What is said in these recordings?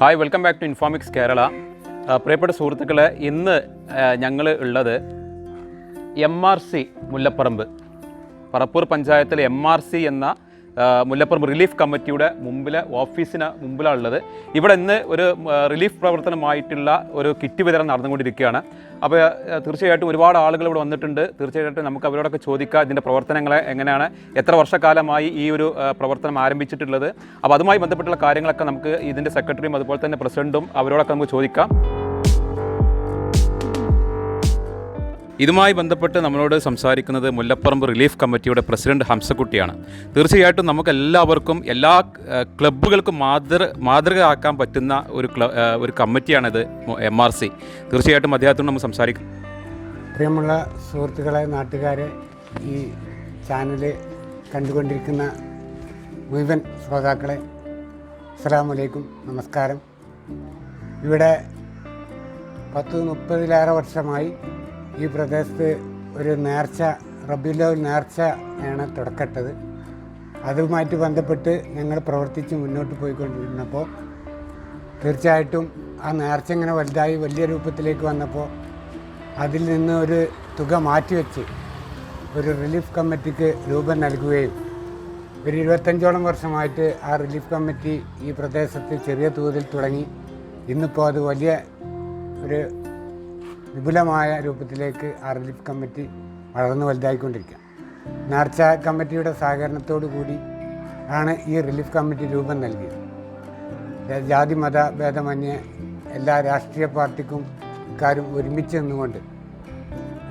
Hi welcome back to Infomix Kerala പ്രിയപ്പെട്ട സുഹൃത്തുക്കളെ ഇന്ന് ഞങ്ങൾ ഉള്ളത് M R C Mullapparamb. Parappur പഞ്ചായത്തിലെ എം ആർ സി എന്ന ആ, മുല്ലപ്പറമ്പ് റിലീഫ് കമ്മിറ്റിയുടെ മുമ്പിലെ ഓഫീസിന് മുമ്പിലാണ് ഉള്ളത് ഇവിടെ ഇന്ന് ഒരു റിലീഫ് പ്രവർത്തനമായിട്ടുള്ള ഒരു കിറ്റ് വിതരണം നടന്നുകൊണ്ടിരിക്കുകയാണ്. അപ്പോൾ തീർച്ചയായിട്ടും ഒരുപാട് ആളുകൾ ഇവിടെ വന്നിട്ടുണ്ട്. തീർച്ചയായിട്ടും നമുക്ക് അവരോടൊക്കെ ചോദിക്കാം ഇതിന്റെ പ്രവർത്തനങ്ങൾ എങ്ങനെയാണ് എത്ര വർഷക്കാലമായി ഈ ഒരു പ്രവർത്തനം ആരംഭിച്ചിട്ടുള്ളത്. അപ്പോൾ അതുമായി ബന്ധപ്പെട്ടുള്ള കാര്യങ്ങളൊക്കെ നമുക്ക് ഇതിന്റെ സെക്രട്ടറിയും അതുപോലെ തന്നെ പ്രസിഡന്റും അവരോടൊക്കെ നമുക്ക് ചോദിക്കാം. ഇതുമായി ബന്ധപ്പെട്ട് നമ്മളോട് സംസാരിക്കുന്നത് മുല്ലപ്പറമ്പ് റിലീഫ് കമ്മിറ്റിയുടെ പ്രസിഡന്റ് ഹംസക്കുട്ടിയാണ്. തീർച്ചയായിട്ടും നമുക്ക് എല്ലാവർക്കും എല്ലാ ക്ലബ്ബുകൾക്കും മാതൃ മാതൃകയാക്കാൻ പറ്റുന്ന ഒരു ഒരു കമ്മിറ്റിയാണിത് എം ആർ സി. തീർച്ചയായിട്ടും അദ്ദേഹത്തോട് നമ്മൾ സംസാരിക്കും. പ്രിയമുള്ള സുഹൃത്തുക്കളെ നാട്ടുകാരെ ഈ ചാനൽ കണ്ടുകൊണ്ടിരിക്കുന്ന മുഴുവൻ ശ്രോതാക്കളെ അസ്സാമലൈക്കും നമസ്കാരം. ഇവിടെ പത്ത് മുപ്പതിലേറെ വർഷമായി ഈ പ്രദേശത്ത് ഒരു നേർച്ച റബിലോ നേർച്ച ആണ് തുടക്കട്ടത്. അതുമായിട്ട് ബന്ധപ്പെട്ട് ഞങ്ങൾ പ്രവർത്തിച്ച് മുന്നോട്ട് പോയിക്കൊണ്ടിരുന്നപ്പോൾ തീർച്ചയായിട്ടും ആ നേർച്ച ഇങ്ങനെ വലുതായി വലിയ രൂപത്തിലേക്ക് വന്നപ്പോൾ അതിൽ നിന്ന് ഒരു തുക മാറ്റിവെച്ച് ഒരു റിലീഫ് കമ്മിറ്റിക്ക് രൂപം നൽകുകയും ഒരു ഇരുപത്തഞ്ചോളം വർഷമായിട്ട് ആ റിലീഫ് കമ്മിറ്റി ഈ പ്രദേശത്ത് ചെറിയ തോതിൽ തുടങ്ങി. ഇന്നിപ്പോൾ അത് വലിയ ഒരു വിപുലമായ രൂപത്തിലേക്ക് ആ റിലീഫ് കമ്മിറ്റി വളർന്നു വലുതായിക്കൊണ്ടിരിക്കുക. നേർച്ച കമ്മിറ്റിയുടെ സഹകരണത്തോടു കൂടി ആണ് ഈ റിലീഫ് കമ്മിറ്റി രൂപം നൽകിയത്. ജാതി മത ഭേദമന്യേ എല്ലാ രാഷ്ട്രീയ പാർട്ടിക്കും ഇക്കാരും ഒരുമിച്ച് നിന്നുകൊണ്ട്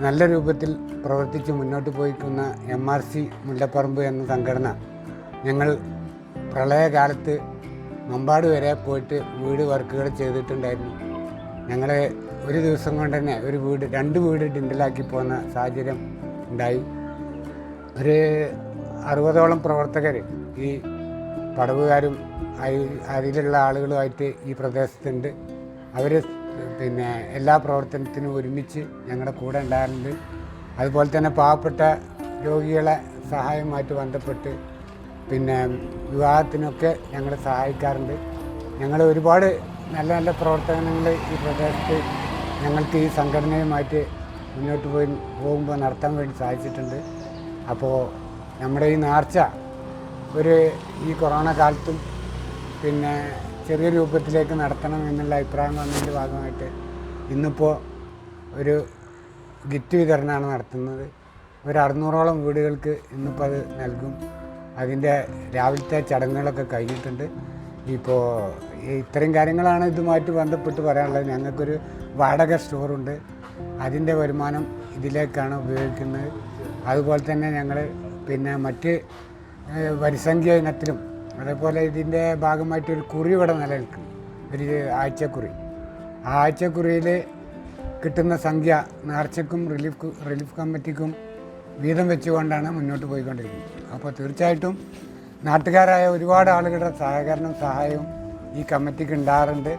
നല്ല രൂപത്തിൽ പ്രവർത്തിച്ച് മുന്നോട്ട് പോയിക്കുന്ന എം ആർ സി മുല്ലപ്പറമ്പ് എന്ന സംഘടന ഞങ്ങൾ പ്രളയകാലത്ത് മമ്പാട് വരെ പോയിട്ട് വീട് വർക്കുകൾ ചെയ്തിട്ടുണ്ടായിരുന്നു. ഞങ്ങൾ ഒരു ദിവസം കൊണ്ട് തന്നെ ഒരു വീട് രണ്ട് വീട് ഡിൻഡലാക്കി പോകുന്ന സാഹചര്യം ഉണ്ടായി. ഒരു അറുപതോളം പ്രവർത്തകർ ഈ പടവുകാരും അതിലുള്ള ആളുകളുമായിട്ട് ഈ പ്രദേശത്തുണ്ട്. അവർ പിന്നെ എല്ലാ പ്രവർത്തനത്തിനും ഒരുമിച്ച് ഞങ്ങളുടെ കൂടെ ഉണ്ടായിരുന്നുണ്ട് അതുപോലെ തന്നെ പാവപ്പെട്ട രോഗികളെ സഹായമായിട്ട് ബന്ധപ്പെട്ട് പിന്നെ വിവാഹത്തിനൊക്കെ ഞങ്ങളെ സഹായിക്കാറുണ്ട്. ഞങ്ങൾ ഒരുപാട് നല്ല നല്ല പ്രവർത്തനങ്ങൾ ഈ പ്രദേശത്ത് ഞങ്ങൾക്ക് ഈ സംഘടനയുമായിട്ട് മുന്നോട്ട് പോയി പോകുമ്പോൾ നടത്താൻ വേണ്ടി സാധിച്ചിട്ടുണ്ട്. അപ്പോൾ നമ്മുടെ ഈ നേർച്ച ഒരു ഈ കൊറോണ കാലത്തും പിന്നെ ചെറിയ രൂപത്തിലേക്ക് നടത്തണം എന്നുള്ള അഭിപ്രായം വന്നതിന്റെ ഭാഗമായിട്ട് ഇന്നിപ്പോൾ ഒരു ഗിറ്റ് വിതരണമാണ് നടത്തുന്നത്. ഒരു അറുന്നൂറോളം വീടുകൾക്ക് ഇന്നിപ്പോൾ അത് നൽകും. അതിന്റെ രാവിലത്തെ ചടങ്ങുകളൊക്കെ കഴിഞ്ഞിട്ടുണ്ട്. ഇപ്പോൾ ഇത്തരം കാര്യങ്ങളാണ് ഇതുമായിട്ട് ബന്ധപ്പെട്ട് പറയാനുള്ളത്. ഞങ്ങൾക്കൊരു വാടക സ്റ്റോറുണ്ട്. അതിന്റെ വരുമാനം ഇതിലേക്കാണ് ഉപയോഗിക്കുന്നത്. അതുപോലെ തന്നെ ഞങ്ങൾ പിന്നെ മറ്റ് വരിസംഖ്യ ഇനത്തിലും അതേപോലെ ഇതിന്റെ ഭാഗമായിട്ട് ഒരു കുറി ഇവിടെ നിലനിൽക്കും ഒരു ആഴ്ചക്കുറി. ആ ആഴ്ചക്കുറിയിൽ കിട്ടുന്ന സംഖ്യ നേർച്ചക്കും റിലീഫ് റിലീഫ് കമ്മിറ്റിക്കും വീതം വെച്ചുകൊണ്ടാണ് മുന്നോട്ട് പോയിക്കൊണ്ടിരിക്കുന്നത്. അപ്പോൾ തീർച്ചയായിട്ടും നാട്ടുകാരായ ഒരുപാട് ആളുകളുടെ സഹകരണവും സഹായവും ഈ കമ്മിറ്റിക്ക് ഉണ്ടാകാറുണ്ട്.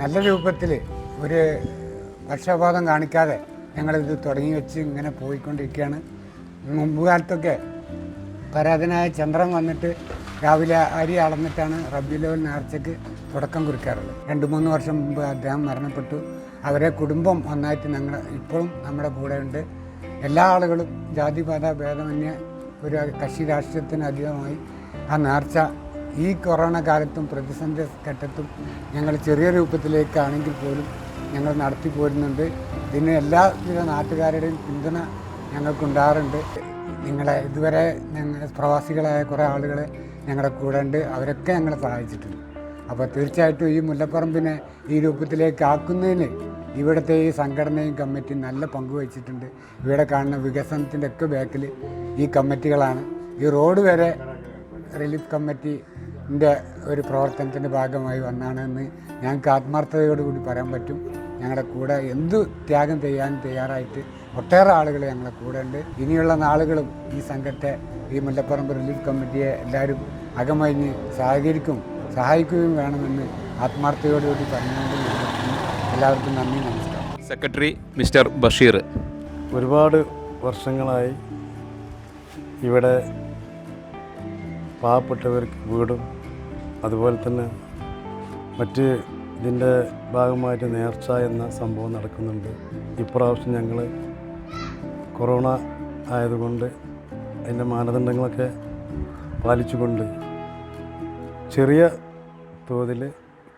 നല്ല രൂപത്തിൽ ഒരു പക്ഷപാതം കാണിക്കാതെ ഞങ്ങളിത് തുടങ്ങി വെച്ച് ഇങ്ങനെ പോയിക്കൊണ്ടിരിക്കുകയാണ്. മുമ്പ് കാലത്തൊക്കെ പരാതനായ ചന്ദ്രൻ വന്നിട്ട് രാവിലെ അരി അളന്നിട്ടാണ് റബ്ബിലോൽ നേർച്ചയ്ക്ക് തുടക്കം കുറിക്കാറുള്ളത്. രണ്ട് മൂന്ന് വർഷം മുമ്പ് അദ്ദേഹം മരണപ്പെട്ടു. അവരെ കുടുംബം ഒന്നായിട്ട് ഞങ്ങൾ ഇപ്പോഴും നമ്മുടെ കൂടെ ഉണ്ട്. എല്ലാ ആളുകളും ജാതിപാത ഭേദമന്യേ ഒരു കക്ഷി രാഷ്ട്രീയത്തിന് അതീതമായി ആ നേർച്ച ഈ കൊറോണ കാലത്തും പ്രതിസന്ധി ഘട്ടത്തും ഞങ്ങൾ ചെറിയ രൂപത്തിലേക്കാണെങ്കിൽ പോലും ഞങ്ങൾ നടത്തി പോരുന്നുണ്ട്. ഇതിന് എല്ലാവിധ നാട്ടുകാരുടെയും പിന്തുണ ഞങ്ങൾക്കുണ്ടാകാറുണ്ട് നിങ്ങളെ ഇതുവരെ ഞങ്ങൾ പ്രവാസികളായ കുറേ ആളുകൾ ഞങ്ങളുടെ കൂടെ ഉണ്ട് അവരൊക്കെ ഞങ്ങളെ സഹായിച്ചിട്ടുണ്ട്. അപ്പോൾ തീർച്ചയായിട്ടും ഈ മുല്ലപ്പറമ്പിനെ ഈ രൂപത്തിലേക്ക് ആക്കുന്നതിന് ഇവിടുത്തെ ഈ സംഘടനയും കമ്മിറ്റിയും നല്ല പങ്ക് വഹിച്ചിട്ടുണ്ട്. ഇവിടെ കാണുന്ന വികസനത്തിന്റെ ഒക്കെ ബാക്കിൽ ഈ കമ്മിറ്റികളാണ്. ഈ റോഡ് വരെ റിലീഫ് കമ്മിറ്റിന്റെ ഒരു പ്രവർത്തനത്തിന്റെ ഭാഗമായി വന്നാണെന്ന് ഞങ്ങൾക്ക് ആത്മാർത്ഥതയോടുകൂടി പറയാൻ പറ്റും. ഞങ്ങളുടെ കൂടെ എന്ത് ത്യാഗം ചെയ്യാൻ തയ്യാറായിട്ട് ഒട്ടേറെ ആളുകൾ ഞങ്ങളുടെ കൂടെ ഉണ്ട്. ഇനിയുള്ള നാളുകളും ഈ സംഘത്തെ ഈ മുല്ലപ്പറമ്പ് റിലീഫ് കമ്മിറ്റിയെ എല്ലാവരും അകമഴിഞ്ഞ് സഹകരിക്കും സഹായിക്കുകയും വേണമെന്ന് ആത്മാർത്ഥതയോടുകൂടി പറഞ്ഞുകൊണ്ട് എല്ലാവർക്കും നന്ദി നമസ്കാരം. Secretary mister Basheer. ഒരുപാട് വർഷങ്ങളായി ഇവിടെ പാവപ്പെട്ടവർക്ക് വീടും അതുപോലെ തന്നെ മറ്റ് ഇതിന്റെ ഭാഗമായിട്ട് നേർച്ച എന്ന സംഭവം നടക്കുന്നുണ്ട്. ഇപ്രാവശ്യം ഞങ്ങൾ കൊറോണ ആയതുകൊണ്ട് അതിന്റെ മാനദണ്ഡങ്ങളൊക്കെ പാലിച്ചുകൊണ്ട് ചെറിയ തോതിൽ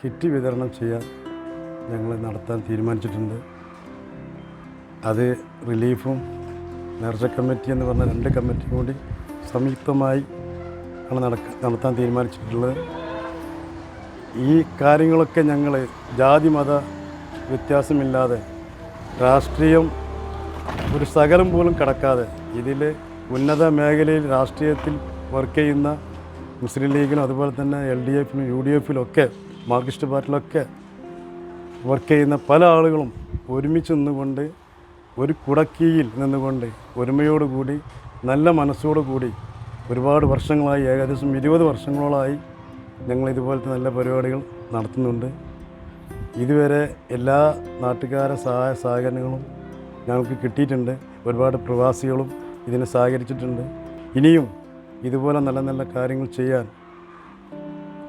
കിറ്റ് വിതരണം ചെയ്യാൻ ഞങ്ങൾ നടത്താൻ തീരുമാനിച്ചിട്ടുണ്ട്. അത് റിലീഫും നേർച്ച കമ്മിറ്റി എന്ന് പറഞ്ഞ രണ്ട് കമ്മിറ്റിയും കൂടി സംയുക്തമായി ആണ് നടത്താൻ തീരുമാനിച്ചിട്ടുള്ളത്. ഈ കാര്യങ്ങളൊക്കെ ഞങ്ങൾ ജാതി മത വ്യത്യാസമില്ലാതെ രാഷ്ട്രീയം ഒരു സകലം പോലും കടക്കാതെ ഇതിൽ ഉന്നത മേഖലയിൽ രാഷ്ട്രീയത്തിൽ വർക്ക് ചെയ്യുന്ന മുസ്ലിം ലീഗിലും അതുപോലെ തന്നെ എൽ ഡി എഫിലും യു ഡി എഫിലൊക്കെ മാർക്സിസ്റ്റ് പാർട്ടിയിലൊക്കെ വർക്ക് ചെയ്യുന്ന പല ആളുകളും ഒരുമിച്ച് നിന്നുകൊണ്ട് ഒരു കുടക്കീയിൽ നിന്നുകൊണ്ട് ഒരുമയോടുകൂടി നല്ല മനസ്സോടുകൂടി ഒരുപാട് വർഷങ്ങളായി ഏകദേശം ഇരുപത് വർഷങ്ങളോളമായി ഞങ്ങൾ ഇതുപോലത്തെ നല്ല പരിപാടികൾ നടത്തുന്നുണ്ട്. ഇതുവരെ എല്ലാ നാട്ടുകാരെ സഹായ സഹകരണങ്ങളും ഞങ്ങൾക്ക് കിട്ടിയിട്ടുണ്ട്. ഒരുപാട് പ്രവാസികളും ഇതിനെ സഹകരിച്ചിട്ടുണ്ട്. ഇനിയും ഇതുപോലെ നല്ല നല്ല കാര്യങ്ങൾ ചെയ്യാൻ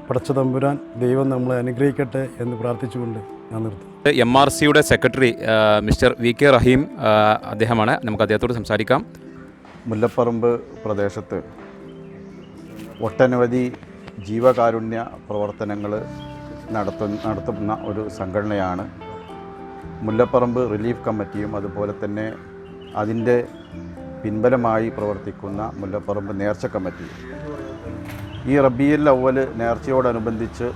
പടച്ച തമ്പുരാൻ ദൈവം നമ്മളെ അനുഗ്രഹിക്കട്ടെ എന്ന് പ്രാർത്ഥിച്ചുകൊണ്ട് ഞാൻ നിർത്തും എം ആർ സിയുടെ secretary mister V K Raheem അദ്ദേഹമാണ്. നമുക്ക് അദ്ദേഹത്തോട് സംസാരിക്കാം. മുല്ലപ്പറമ്പ് പ്രദേശത്ത് ഒട്ടനവധി ജീവകാരുണ്യ പ്രവർത്തനങ്ങൾ നടത്തു നടത്തുന്ന ഒരു സംഘടനയാണ്. മുല്ലപ്പറമ്പ് റിലീഫ് കമ്മിറ്റിയും അതുപോലെ തന്നെ അതിന്റെ പിൻബലമായി പ്രവർത്തിക്കുന്ന മുല്ലപ്പറമ്പ് നേർച്ച കമ്മിറ്റി. ഈ റബിയൽ അവൽ നേർച്ചയോടനുബന്ധിച്ച്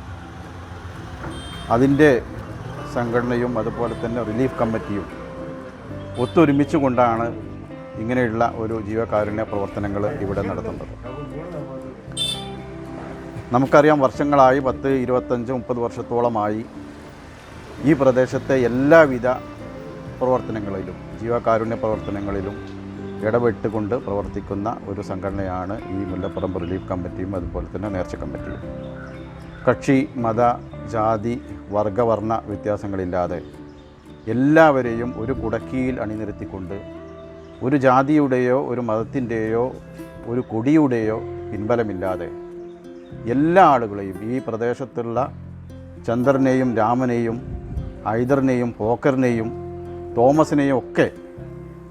അതിന്റെ സംഘടനയും അതുപോലെ തന്നെ റിലീഫ് കമ്മിറ്റിയും ഒത്തൊരുമിച്ച് കൊണ്ടാണ് ഇങ്ങനെയുള്ള ഒരു ജീവകാരുണ്യ പ്രവർത്തനങ്ങൾ ഇവിടെ നടത്തുന്നത്. നമുക്കറിയാം വർഷങ്ങളായി പത്ത് ഇരുപത്തഞ്ച് മുപ്പത് വർഷത്തോളമായി ഈ പ്രദേശത്തെ എല്ലാവിധ പ്രവർത്തനങ്ങളിലും ജീവകാരുണ്യ പ്രവർത്തനങ്ങളിലും ഇടപെട്ടുകൊണ്ട് പ്രവർത്തിക്കുന്ന ഒരു സംഘടനയാണ് ഈ മുല്ലപ്പുറം റിലീഫ് കമ്മിറ്റിയും അതുപോലെ തന്നെ നേർച്ച കമ്മിറ്റിയും. കക്ഷി മത ജാതി വർഗവർണ വ്യത്യാസങ്ങളില്ലാതെ എല്ലാവരെയും ഒരു കുടക്കീയിൽ അണിനിരത്തിക്കൊണ്ട് ഒരു ജാതിയുടെയോ ഒരു മതത്തിന്റെയോ ഒരു കൊടിയുടെയോ പിൻബലമില്ലാതെ എല്ലാ ആളുകളെയും ഈ പ്രദേശത്തുള്ള ചന്ദ്രനെയും രാമനെയും ഐദറിനെയും പോക്കറിനെയും തോമസിനെയും ഒക്കെ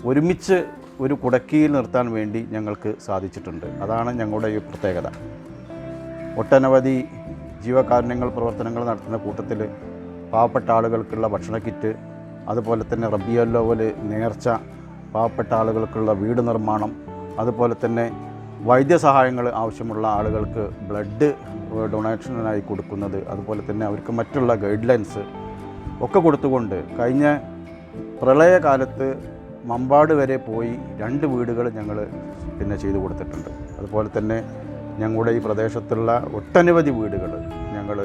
ഒരുമിച്ച് ഒരു കുടക്കിയിൽ നിർത്താൻ വേണ്ടി ഞങ്ങൾക്ക് സാധിച്ചിട്ടുണ്ട്. അതാണ് ഞങ്ങളുടെ ഈ പ്രത്യേകത. ഒട്ടനവധി ജീവകാരുണ്യങ്ങൾ പ്രവർത്തനങ്ങൾ നടത്തുന്ന കൂട്ടത്തിൽ പാവപ്പെട്ട ആളുകൾക്കുള്ള ഭക്ഷണ കിറ്റ് അതുപോലെ തന്നെ റബിയല്ലോവൽ നേർച്ച പാവപ്പെട്ട ആളുകൾക്കുള്ള വീട് നിർമ്മാണം അതുപോലെ തന്നെ വൈദ്യസഹായങ്ങൾ ആവശ്യമുള്ള ആളുകൾക്ക് ബ്ലഡ് ഡൊണേഷനായി കൊടുക്കുന്നത് അതുപോലെ തന്നെ അവർക്ക് മറ്റുള്ള ഗൈഡ് ലൈൻസ് ഒക്കെ കൊടുത്തുകൊണ്ട് കഴിഞ്ഞ പ്രളയകാലത്ത് മമ്പാട് വരെ പോയി രണ്ട് വീടുകൾ ഞങ്ങൾ പിന്നെ ചെയ്തു കൊടുത്തിട്ടുണ്ട്. അതുപോലെ തന്നെ ഞങ്ങളുടെ ഈ പ്രദേശത്തുള്ള ഒട്ടനവധി വീടുകൾ ഞങ്ങൾ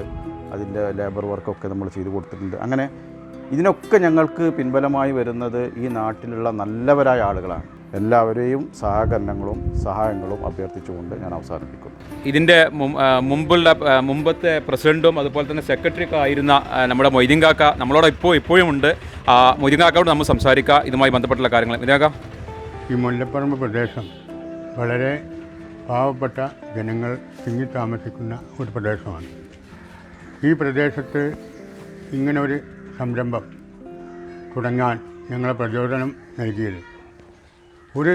അതിന്റെ ലേബർ വർക്കൊക്കെ നമ്മൾ ചെയ്തു കൊടുത്തിട്ടുണ്ട്. അങ്ങനെ ഇതിനൊക്കെ ഞങ്ങൾക്ക് പിൻബലമായി വരുന്നത് ഈ നാട്ടിലുള്ള നല്ലവരായ ആളുകളാണ്. എല്ലാവരെയും സഹകരണങ്ങളും സഹായങ്ങളും അഭ്യർത്ഥിച്ചുകൊണ്ട് ഞാൻ അവസാനിപ്പിക്കുന്നു. ഇതിന്റെ മുമ്പുള്ള മുമ്പത്തെ പ്രസിഡന്റും അതുപോലെ തന്നെ സെക്രട്ടറിയൊക്കെ ആയിരുന്ന നമ്മുടെ മൊയ്തീൻ കാക്ക നമ്മളോട് ഇപ്പോൾ ഇപ്പോഴും ഉണ്ട്. മൊയ്തീൻ കാക്കയോട് നമ്മൾ സംസാരിക്കുക ഇതുമായി ബന്ധപ്പെട്ടുള്ള കാര്യങ്ങൾ. മൊയ്തീൻ ഈ മുല്ലപ്പറമ്പ് പ്രദേശം വളരെ പാവപ്പെട്ട ജനങ്ങൾ തിങ്ങി താമസിക്കുന്ന ഒരു പ്രദേശമാണ്. ഈ പ്രദേശത്ത് ഇങ്ങനെ ഒരു സംരംഭം തുടങ്ങാൻ ഞങ്ങളെ പ്രചോദനം നൽകിയത് ഒരു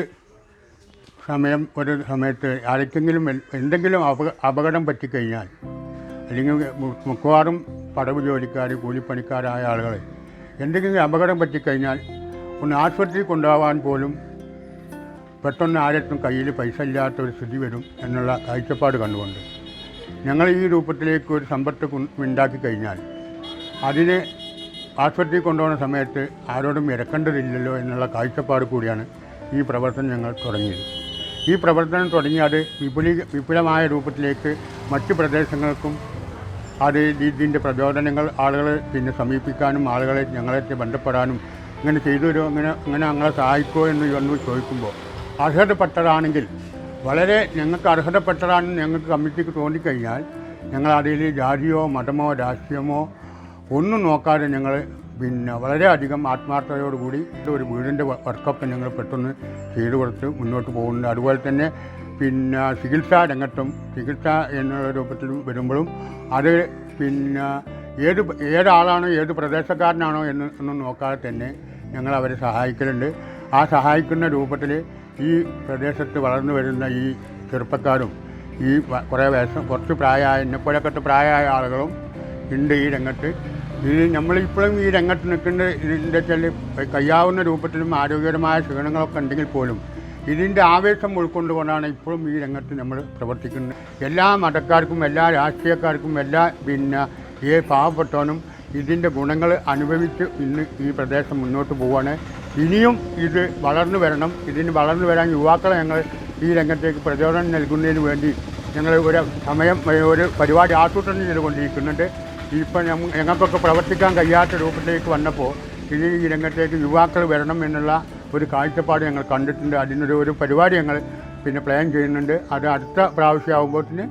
സമയം ഒരു സമയത്ത് ആർക്കെങ്കിലും എന്തെങ്കിലും അപക അപകടം പറ്റിക്കഴിഞ്ഞാൽ അല്ലെങ്കിൽ മിക്കവാറും പടവ് ജോലിക്കാർ കൂലിപ്പണിക്കാരായ ആളുകൾ എന്തെങ്കിലും അപകടം പറ്റിക്കഴിഞ്ഞാൽ ഒന്ന് ആശുപത്രിയിൽ കൊണ്ടുപോകാൻ പോലും പെട്ടെന്ന് ആരെത്തും കയ്യിൽ പൈസ ഇല്ലാത്ത ഒരു സ്ഥിതി വരും എന്നുള്ള കാഴ്ചപ്പാട് കണ്ടുകൊണ്ട്. ഞങ്ങൾ ഈ രൂപത്തിലേക്ക് ഒരു സമ്പത്ത് ഉണ്ടാക്കി കഴിഞ്ഞാൽ അതിന് ആശുപത്രിയിൽ കൊണ്ടുപോകുന്ന സമയത്ത് ആരോടും ഇരക്കേണ്ടതില്ലല്ലോ എന്നുള്ള കാഴ്ചപ്പാട് കൂടിയാണ് ഈ പ്രവർത്തനം ഞങ്ങൾ തുടങ്ങിയത്. ഈ പ്രവർത്തനം തുടങ്ങി അത് വിപുലീ വിപുലമായ രൂപത്തിലേക്ക് മറ്റ് പ്രദേശങ്ങൾക്കും അത് ഇതിന്റെ പ്രചോദനങ്ങൾ ആളുകളെ പിന്നെ സമീപിക്കാനും ആളുകളെ ഞങ്ങളെ ബന്ധപ്പെടാനും ഇങ്ങനെ ചെയ്തു തരുമോ ഇങ്ങനെ ഇങ്ങനെ ഞങ്ങളെ സഹായിക്കുമോ എന്ന് ഒന്ന് ചോദിക്കുമ്പോൾ അർഹതപ്പെട്ടതാണെങ്കിൽ വളരെ ഞങ്ങൾക്ക് അർഹതപ്പെട്ടതാണെന്ന് ഞങ്ങൾക്ക് കമ്മിറ്റിക്ക് തോന്നിക്കഴിഞ്ഞാൽ ഞങ്ങൾ അതിൽ ജാതിയോ മതമോ രാഷ്ട്രീയമോ ഒന്നും നോക്കാതെ ഞങ്ങൾ പിന്നെ വളരെയധികം ആത്മാർത്ഥതയോടുകൂടി ഒരു വീടിന്റെ വർക്കപ്പ് ഞങ്ങൾ പെട്ടെന്ന് ചെയ്തു കൊടുത്ത് മുന്നോട്ട് പോകുന്നുണ്ട്. അതുപോലെ തന്നെ പിന്നെ ചികിത്സാ രംഗത്തും ചികിത്സ എന്നുള്ള രൂപത്തിൽ വരുമ്പോഴും അത് പിന്നെ ഏത് ഏതാളാണോ ഏത് പ്രദേശക്കാരനാണോ എന്ന് ഒന്നും നോക്കാതെ തന്നെ ഞങ്ങൾ അവരെ സഹായിക്കലുണ്ട്. ആ സഹായിക്കുന്ന രൂപത്തിൽ ഈ പ്രദേശത്ത് വളർന്നു വരുന്ന ഈ ചെറുപ്പക്കാരും ഈ കുറേ വയസ്സ് കുറച്ച് പ്രായമായ എന്നെപ്പോലൊക്കെ പ്രായമായ ആളുകളും ഉണ്ട് ഈ രംഗത്ത്. ഇത് നമ്മളിപ്പോഴും ഈ രംഗത്ത് നിൽക്കുന്ന ഇതിന്റെ ചില കഴിയാവുന്ന രൂപത്തിലും ആരോഗ്യപരമായ ക്ഷീണങ്ങളൊക്കെ ഉണ്ടെങ്കിൽ പോലും ഇതിന്റെ ആവേശം ഉൾക്കൊണ്ടുകൊണ്ടാണ് ഇപ്പോഴും ഈ രംഗത്ത് നമ്മൾ പ്രവർത്തിക്കുന്നത്. എല്ലാ മതക്കാർക്കും എല്ലാ രാഷ്ട്രീയക്കാർക്കും എല്ലാ പിന്നെ ഈ പാവപ്പെട്ടവനും ഇതിന്റെ ഗുണങ്ങൾ അനുഭവിച്ച് ഇന്ന് ഈ പ്രദേശം മുന്നോട്ട് പോവാണ്. ഇനിയും ഇത് വളർന്നു വരണം. ഇതിന് വളർന്നു വരാൻ യുവാക്കളെ ഞങ്ങൾ ഈ രംഗത്തേക്ക് പ്രചോദനം നൽകുന്നതിന് വേണ്ടി ഞങ്ങൾ ഒരു സമയം ഒരു പരിപാടി ആസൂത്രണം ചെയ്തുകൊണ്ടിരിക്കുന്നുണ്ട്. ഇപ്പം ഞങ്ങൾ ഞങ്ങൾക്കൊക്കെ പ്രവർത്തിക്കാൻ കഴിയാത്ത രൂപത്തിലേക്ക് വന്നപ്പോൾ ഈ രംഗത്തേക്ക് യുവാക്കൾ വരണം എന്നുള്ള ഒരു കാഴ്ചപ്പാട് ഞങ്ങൾ കണ്ടിട്ടുണ്ട്. അതിനൊരു ഒരു പരിപാടി ഞങ്ങൾ പിന്നെ പ്ലാൻ ചെയ്യുന്നുണ്ട്. അത് അടുത്ത പ്രാവശ്യമാകുമ്പോഴത്തിന്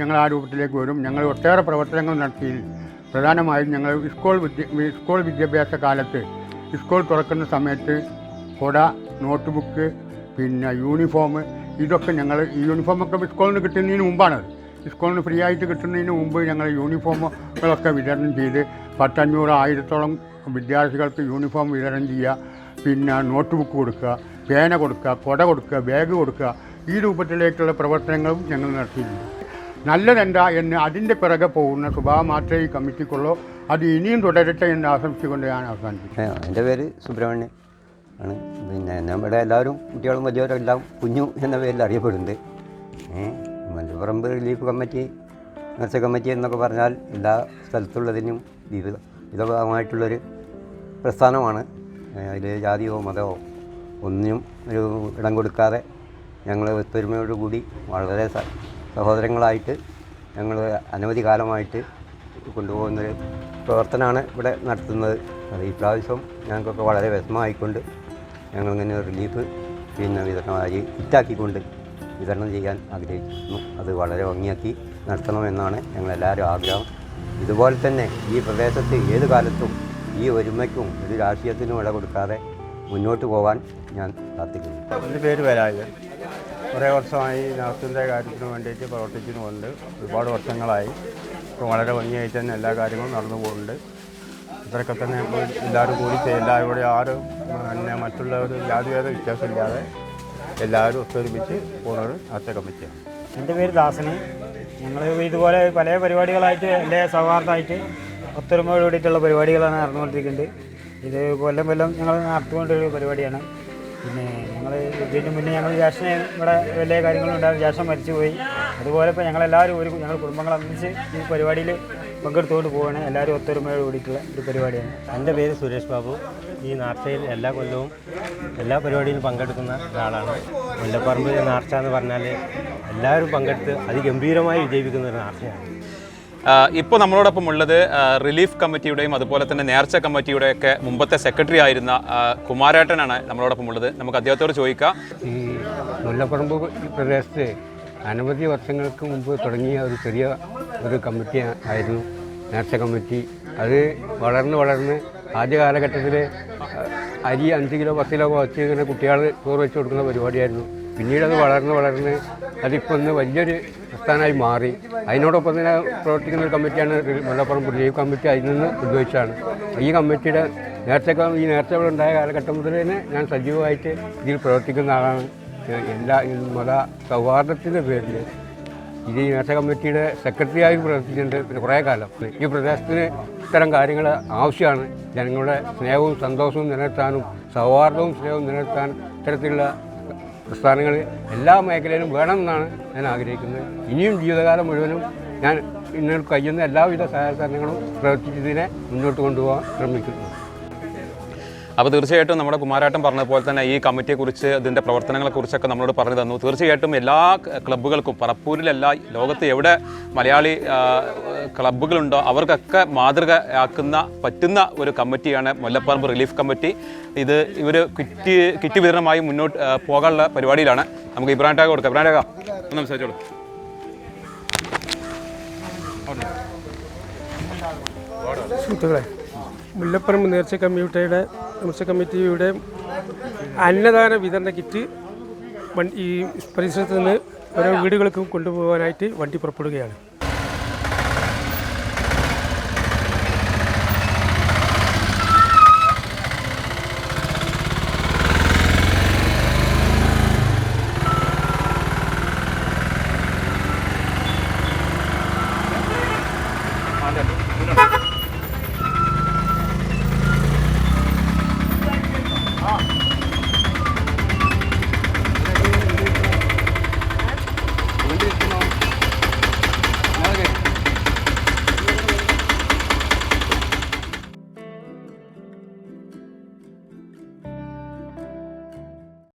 ഞങ്ങൾ ആ രൂപത്തിലേക്ക് വരും. ഞങ്ങൾ ഒട്ടേറെ പ്രവർത്തനങ്ങൾ നടത്തി. പ്രധാനമായും ഞങ്ങൾ സ്കൂൾ വിദ്യ സ്കൂൾ വിദ്യാഭ്യാസ കാലത്ത് സ്കൂൾ തുറക്കുന്ന സമയത്ത് കൊട നോട്ട്ബുക്ക് പിന്നെ യൂണിഫോം ഇതൊക്കെ ഞങ്ങൾ ഈ യൂണിഫോമൊക്കെ സ്കൂളിൽ നിന്ന് കിട്ടുന്നതിന് മുമ്പാണത് സ്കൂളിൽ നിന്ന് ഫ്രീ ആയിട്ട് കിട്ടുന്നതിന് മുമ്പ് ഞങ്ങൾ യൂണിഫോമുകളൊക്കെ വിതരണം ചെയ്ത് പത്തഞ്ഞൂറ് ആയിരത്തോളം വിദ്യാർത്ഥികൾക്ക് യൂണിഫോം വിതരണം ചെയ്യുക. പിന്നെ നോട്ട് ബുക്ക് കൊടുക്കുക പേന കൊടുക്കുക കൊട കൊടുക്കുക ബാഗ് കൊടുക്കുക. ഈ രൂപത്തിലേക്കുള്ള പ്രവർത്തനങ്ങളും ഞങ്ങൾ നടത്തിയിട്ടുണ്ട്. നല്ലതെന്താ എന്ന് അതിന്റെ പിറകെ പോകുന്ന സ്വഭാവം മാത്രമേ ഈ കമ്മിറ്റിക്കുള്ളൂ അത് ഇനിയും തുടരട്ടെ എന്ന് ആശംസിച്ചുകൊണ്ട് ഞാൻ അവസാനിപ്പിക്കും എന്റെ പേര് സുബ്രഹ്മണ്യൻ ആണ്. പിന്നെ നമ്മുടെ എല്ലാവരും കുട്ടികളും വലിയവരെല്ലാം കുഞ്ഞു എന്ന പേരിൽ അറിയപ്പെടുന്നുണ്ട്. ഏ, മലപ്പുറമ്പ് റിലീഫ് കമ്മിറ്റി നേർച്ച കമ്മിറ്റി എന്നൊക്കെ പറഞ്ഞാൽ എല്ലാ സ്ഥലത്തുള്ളതിനും വിവിധ വിധമായിട്ടുള്ളൊരു പ്രസ്ഥാനമാണ്. അതിൽ ജാതിയോ മതമോ ഒന്നിനും ഒരു ഇടം കൊടുക്കാതെ ഞങ്ങൾ ഒത്തൊരുമയോടുകൂടി വളരെ സഹോദരങ്ങളായിട്ട് ഞങ്ങൾ അനവധി കാലമായിട്ട് കൊണ്ടുപോകുന്നൊരു പ്രവർത്തനമാണ് ഇവിടെ നടത്തുന്നത്. അത് ഈ പ്രാവശ്യം ഞങ്ങൾക്കൊക്കെ വളരെ വിഷമമായിക്കൊണ്ട് ഞങ്ങളിങ്ങനെ റിലീഫ് പിന്നെ വിതരണമായി ഹിറ്റാക്കിക്കൊണ്ട് വിതരണം ചെയ്യാൻ ആഗ്രഹിക്കുന്നു. അത് വളരെ ഭംഗിയാക്കി നടത്തണമെന്നാണ് ഞങ്ങളെല്ലാവരും ആഗ്രഹം. ഇതുപോലെ തന്നെ ഈ പ്രദേശത്ത് ഏത് കാലത്തും ഈ ഒരുമയ്ക്കും ഒരു രാഷ്ട്രീയത്തിനും ഇട കൊടുക്കാതെ മുന്നോട്ട് പോകാൻ ഞാൻ പ്രാർത്ഥിക്കുന്നു. എന്റെ പേര് വരാജൻ കുറേ വർഷമായി നാസിന്റെ കാര്യത്തിന് വേണ്ടിയിട്ട് പ്രവർത്തിച്ചിട്ടുണ്ട്. ഒരുപാട് വർഷങ്ങളായി. ഇപ്പോൾ വളരെ ഭംഗിയായിട്ട് തന്നെ എല്ലാ കാര്യങ്ങളും നടന്നു പോകുന്നുണ്ട്. ഇത്രയൊക്കെ തന്നെ എല്ലാവരും കൂടി എല്ലാവരും കൂടി ആരും പിന്നെ മറ്റുള്ളവർ ജാതിഭേദ വ്യത്യാസമില്ലാതെ എല്ലാവരും ഒത്തൊരുമിച്ച് പോകുന്നത് നർച്ച കമ്മിറ്റിയാണ് എന്റെ പേര് ദാസന്. ഞങ്ങൾ ഇതുപോലെ പല പരിപാടികളായിട്ട് എന്റെ സൗഹാർദ്ദമായിട്ട് ഒത്തൊരുമയോട് കൂടിയിട്ടുള്ള പരിപാടികളാണ് നടന്നുകൊണ്ടിരിക്കുന്നത് ഇത് കൊല്ലം കൊല്ലം ഞങ്ങൾ നടത്തിക്കൊണ്ടൊരു പരിപാടിയാണ്. പിന്നെ ഞങ്ങൾ ഇതിന് മുന്നേ ഞങ്ങൾ ജാഷനെ ഇവിടെ വലിയ കാര്യങ്ങളുണ്ടായിരുന്നു ജാഷൻ മരിച്ചുപോയി. അതുപോലെ ഇപ്പോൾ ഞങ്ങളെല്ലാവരും ഒരു ഞങ്ങൾ കുടുംബങ്ങളൊന്നിച്ച് ഈ പരിപാടിയിൽ പങ്കെടുത്തുകൊണ്ട് പോവുകയാണ് എല്ലാവരും ഒത്തൊരുമയോട് കൂടിയിട്ടുള്ള ഒരു പരിപാടിയാണ്. എന്റെ പേര് സുരേഷ് ബാബു. ഈ നാർച്ചയിൽ എല്ലാ കൊല്ലവും എല്ലാ പരിപാടിയിലും പങ്കെടുക്കുന്ന ഒരാളാണ്. മുല്ലപ്പറമ്പ് നാർച്ച എന്ന് പറഞ്ഞാൽ എല്ലാവരും പങ്കെടുത്ത് അതിഗംഭീരമായി വിജയിപ്പിക്കുന്ന ഒരു നാർച്ചയാണ്. ഇപ്പോൾ നമ്മളോടൊപ്പം ഉള്ളത് റിലീഫ് കമ്മിറ്റിയുടെയും അതുപോലെ തന്നെ നേർച്ച കമ്മിറ്റിയുടെയൊക്കെ മുമ്പത്തെ സെക്രട്ടറി ആയിരുന്ന കുമാരേട്ടനാണ് നമ്മളോടൊപ്പം ഉള്ളത്. നമുക്ക് അദ്ദേഹത്തോട് ചോദിക്കാം. ഈ മുല്ലപ്പറമ്പ് പ്രദേശത്ത് അനവധി വർഷങ്ങൾക്ക് മുമ്പ് തുടങ്ങിയ ഒരു ചെറിയ ഒരു കമ്മിറ്റി ആയിരുന്നു നേർച്ച കമ്മിറ്റി. അത് വളർന്ന് വളർന്ന് ആദ്യ കാലഘട്ടത്തിൽ അരി അഞ്ച് കിലോ പത്ത് കിലോ വച്ച് ഇങ്ങനെ കുട്ടികൾ ചോറ് വെച്ച് കൊടുക്കുന്ന പരിപാടിയായിരുന്നു. പിന്നീട് അത് വളർന്ന് വളർന്ന് അതിപ്പോൾ ഒന്ന് വലിയൊരു പ്രസ്ഥാനമായി മാറി. അതിനോടൊപ്പം തന്നെ പ്രവർത്തിക്കുന്ന ഒരു കമ്മിറ്റിയാണ് റി- മുല്ലപ്പുറം റിലീഫ് കമ്മിറ്റി അതിൽ നിന്ന് ഉദ്ഭവിച്ചതാണ്. ഈ കമ്മിറ്റിയുടെ നേരത്തെ ഈ നേരത്തെ ഇവിടെ ഉണ്ടായ കാലഘട്ടം മുതൽ തന്നെ ഞാൻ സജീവമായിട്ട് ഇതിൽ പ്രവർത്തിക്കുന്ന ആളാണ്. എല്ലാ മത സൗഹാർദ്ദത്തിന്റെ പേരിൽ ഇത് ഈ മേശ കമ്മിറ്റിയുടെ സെക്രട്ടറിയായി പ്രവർത്തിച്ചിട്ടുണ്ട് പിന്നെ കുറേ കാലം. ഈ പ്രദേശത്തിന് ഇത്തരം കാര്യങ്ങൾ ആവശ്യമാണ്. ജനങ്ങളുടെ സ്നേഹവും സന്തോഷവും നിലനിർത്താനും സൗഹാർദ്ദവും സ്നേഹവും നിലനിർത്താൻ ഇത്തരത്തിലുള്ള പ്രസ്ഥാനങ്ങൾ എല്ലാ മേഖലയിലും വേണമെന്നാണ് ഞാൻ ആഗ്രഹിക്കുന്നത്. ഇനിയും ജീവിതകാലം മുഴുവനും ഞാൻ ഇന്ന് കഴിയുന്ന എല്ലാവിധ സഹകരണങ്ങളും പ്രവർത്തിച്ചതിനെ മുന്നോട്ട് കൊണ്ടുപോകാൻ ശ്രമിക്കുന്നു. അപ്പോൾ തീർച്ചയായിട്ടും നമ്മുടെ കുമാരാട്ടം പറഞ്ഞതുപോലെ തന്നെ ഈ കമ്മിറ്റിയെക്കുറിച്ച് ഇതിന്റെ പ്രവർത്തനങ്ങളെക്കുറിച്ചൊക്കെ നമ്മളോട് പറഞ്ഞു തന്നു. തീർച്ചയായിട്ടും എല്ലാ ക്ലബ്ബുകൾക്കും പറപ്പൂരിലല്ല ലോകത്ത് എവിടെ മലയാളി ക്ലബ്ബുകളുണ്ടോ അവർക്കൊക്കെ മാതൃകയാക്കുന്ന പറ്റുന്ന ഒരു കമ്മിറ്റിയാണ് മുല്ലപ്പറമ്പ് റിലീഫ് കമ്മിറ്റി. ഇത് ഇവർ കിറ്റ് കിറ്റ് വിതരണമായി മുന്നോട്ട് പോകാനുള്ള പരിപാടിയിലാണ്. നമുക്ക് ഇബ്രാൻ ടാഗ് കൊടുക്കാം. ഇബ്രാൻ ടാഗ ഒന്ന് സംസാരിച്ചോളൂ. മുല്ലപ്പറമ്പ് നേർച്ച കമ്മിറ്റിയുടെ നേർച്ച കമ്മിറ്റിയുടെ അന്നദാന വിതരണ കിറ്റ് വണ്ടി ഈ പരിസരത്ത് നിന്ന് ഓരോ വീടുകൾക്കും കൊണ്ടുപോകാനായിട്ട് വണ്ടി പുറപ്പെടുകയാണ്.